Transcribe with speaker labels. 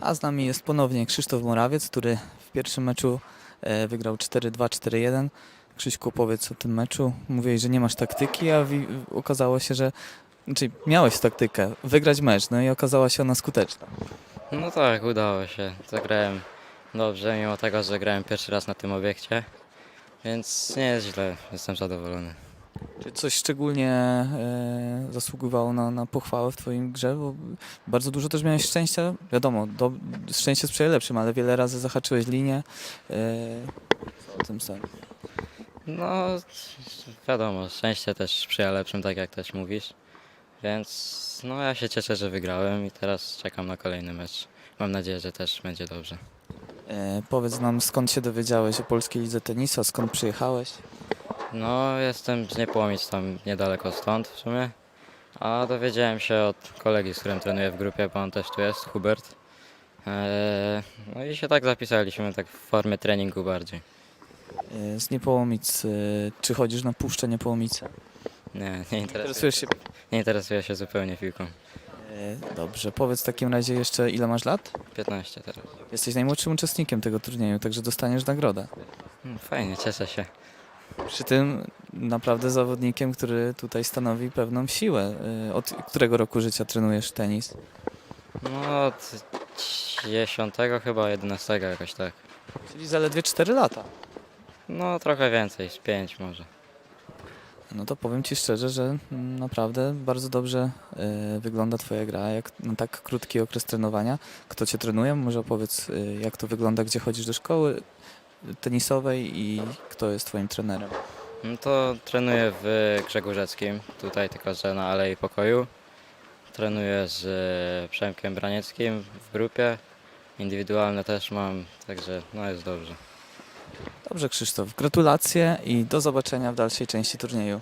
Speaker 1: A z nami jest ponownie Krzysztof Morawiec, który w pierwszym meczu e, wygrał 4-2, 4-1. Krzyśku, powiedz o tym meczu. Mówiłeś, że nie masz taktyki, a okazało się, że znaczy miałeś taktykę, wygrać mecz, no i okazała się ona skuteczna.
Speaker 2: No tak, udało się. Zagrałem dobrze, mimo tego, że grałem pierwszy raz na tym obiekcie, więc nie jest źle, jestem zadowolony.
Speaker 1: Czy coś szczególnie e, zasługiwało na, na pochwałę w Twoim grze? Bo bardzo dużo też miałeś szczęścia. Wiadomo, do, szczęście sprzyja lepszym, ale wiele razy zahaczyłeś linię. E, co o tym sądzisz?
Speaker 2: No, wiadomo, szczęście też sprzyja lepszym, tak jak też mówisz, więc no ja się cieszę, że wygrałem i teraz czekam na kolejny mecz. Mam nadzieję, że też będzie dobrze.
Speaker 1: E, powiedz nam, skąd się dowiedziałeś o Polskiej Lidze Tenisa, skąd przyjechałeś?
Speaker 2: No, jestem z Niepołomic, tam niedaleko stąd w sumie. A dowiedziałem się od kolegi, z którym trenuję w grupie, bo on też tu jest, Hubert. Eee, no i się tak zapisaliśmy, tak w formie treningu bardziej.
Speaker 1: E, z Niepołomic, e, czy chodzisz na Puszczę Niepołomice?
Speaker 2: Nie, nie interesuje,
Speaker 1: Interesujesz się?
Speaker 2: nie interesuję się zupełnie piłką.
Speaker 1: E, dobrze, powiedz w takim razie jeszcze, ile masz lat?
Speaker 2: 15 teraz.
Speaker 1: Jesteś najmłodszym uczestnikiem tego turnieju, także dostaniesz nagrodę.
Speaker 2: Hmm, Fajnie, cieszę się.
Speaker 1: Przy tym naprawdę zawodnikiem, który tutaj stanowi pewną siłę. E, Od którego roku życia trenujesz tenis?
Speaker 2: No od 10 chyba, 11 jakoś tak.
Speaker 1: Czyli zaledwie 4 lata.
Speaker 2: No trochę więcej, z 5 może.
Speaker 1: No to powiem Ci szczerze, że naprawdę bardzo dobrze e, wygląda Twoja gra, jak na tak krótki okres trenowania. Kto Cię trenuje? Może opowiedz, e, jak to wygląda, gdzie chodzisz do szkoły tenisowej i kto jest Twoim trenerem.
Speaker 2: No to trenuję w Grzegórzeckim, tutaj tylko że na Alei Pokoju. Trenuję z e, Przemkiem Branieckim w grupie. Indywidualne też mam, także no jest dobrze.
Speaker 1: Dobrze Krzysztof, gratulacje i do zobaczenia w dalszej części turnieju.